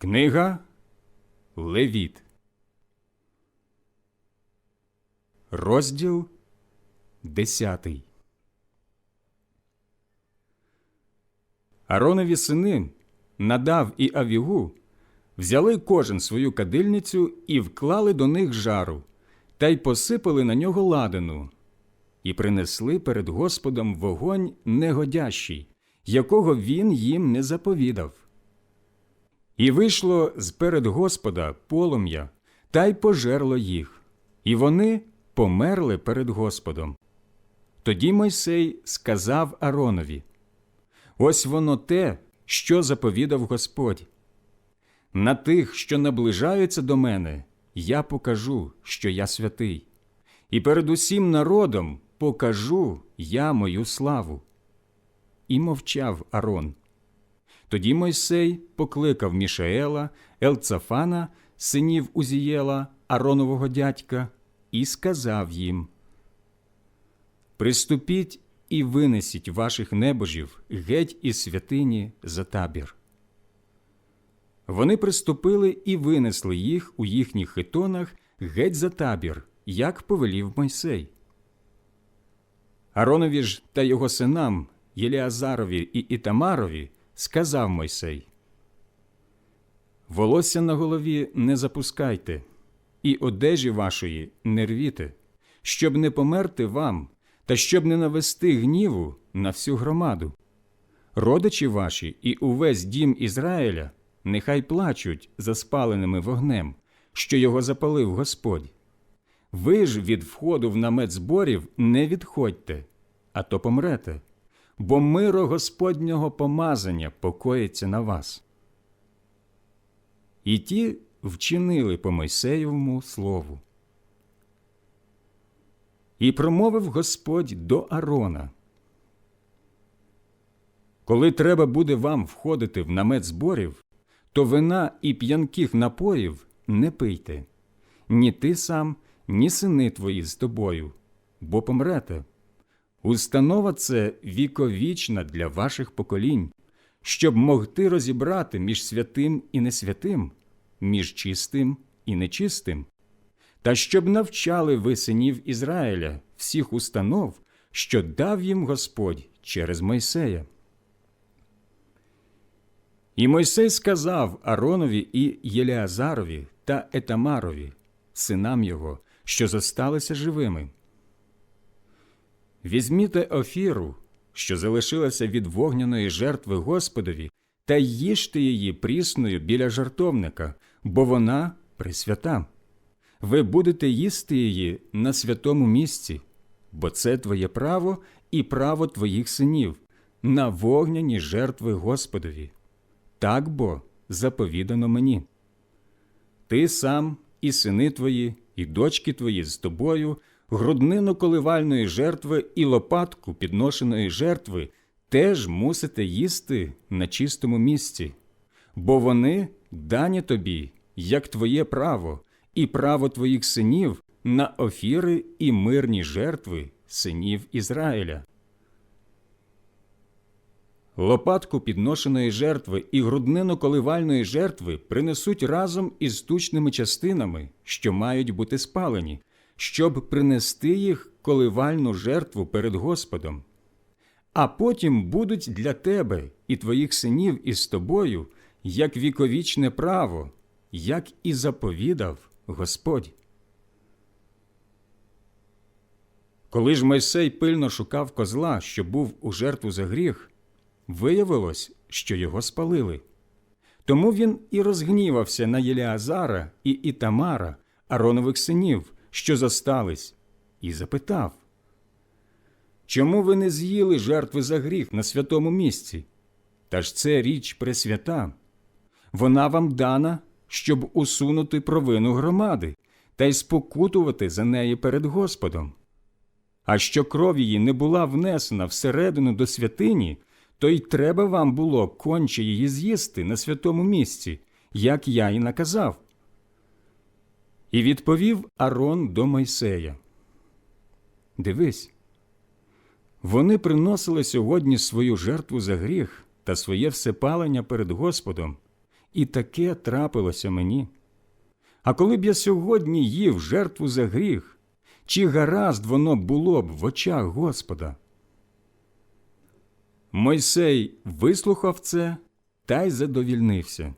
Книга Левіт. Розділ десятий. Аронові сини Надав і Авігу взяли кожен свою кадильницю і вклали до них жару, та й посипали на нього ладану, і принесли перед Господом вогонь негодящий, якого він їм не заповідав. І вийшло з перед Господа полум'я, та й пожерло їх, і вони померли перед Господом. Тоді Мойсей сказав Аронові: Ось воно те, що заповідав Господь. На тих, що наближаються до мене, я покажу, що я святий, і перед усім народом покажу я мою славу. І мовчав Арон. Тоді Мойсей покликав Мішаела, Елцафана, синів Узієла, Аронового дядька, і сказав їм: Приступіть і винесіть ваших небожів геть із святині за табір. Вони приступили і винесли їх у їхніх хитонах геть за табір, як повелів Мойсей. Аронові ж та його синам Єліазарові і Ітамарові сказав Мойсей: Волосся на голові не запускайте, і одежі вашої не рвіте, щоб не померти вам, та щоб не навести гніву на всю громаду. Родичі ваші і увесь дім Ізраїля нехай плачуть за спаленими вогнем, що його запалив Господь. Ви ж від входу в намет зборів не відходьте, а то помрете, бо миро Господнього помазання покоїться на вас. І ті вчинили по Мойсеєвому слову. І промовив Господь до Арона. Коли треба буде вам входити в намет зборів, то вина і п'янких напоїв не пийте, ні ти сам, ні сини твої з тобою, бо помрете. Установа це віковічна для ваших поколінь, щоб могти розібрати між святим і несвятим, між чистим і нечистим, та щоб навчали ви синів Ізраїля всіх установ, що дав їм Господь через Мойсея. І Мойсей сказав Аронові і Єлеазарові та Етамарові, синам його, що зосталися живими. Візьміте офіру, що залишилася від вогняної жертви Господові, та їжте її прісною біля жартовника, бо вона присвята. Ви будете їсти її на святому місці, бо це твоє право і право твоїх синів, на вогняні жертви Господові. Так бо заповідано мені. Ти сам і сини твої, і дочки твої з тобою, груднину коливальної жертви і лопатку підношеної жертви теж мусите їсти на чистому місці, бо вони дані тобі, як твоє право, і право твоїх синів на офіри і мирні жертви синів Ізраїля. Лопатку підношеної жертви і груднину коливальної жертви принесуть разом із тучними частинами, що мають бути спалені, щоб принести їх коливальну жертву перед Господом. А потім будуть для тебе і твоїх синів із тобою як віковічне право, як і заповідав Господь. Коли ж Мойсей пильно шукав козла, що був у жертву за гріх, виявилось, що його спалили. Тому він і розгнівався на Єліазара і Ітамара, Аронових синів, що зостались, і запитав Чому ви не з'їли жертви за гріх на святому місці? Та ж це річ пресвята. Вона вам дана, щоб усунути провину громади та й спокутувати за неї перед Господом. А що кров її не була внесена всередину до святині, то й треба вам було конче її з'їсти на святому місці, як я й наказав. І відповів Арон до Мойсея. Дивись, вони приносили сьогодні свою жертву за гріх та своє всепалення перед Господом, і таке трапилося мені. А коли б я сьогодні їв жертву за гріх, чи гаразд воно було б в очах Господа? Мойсей вислухав це та й задовільнився.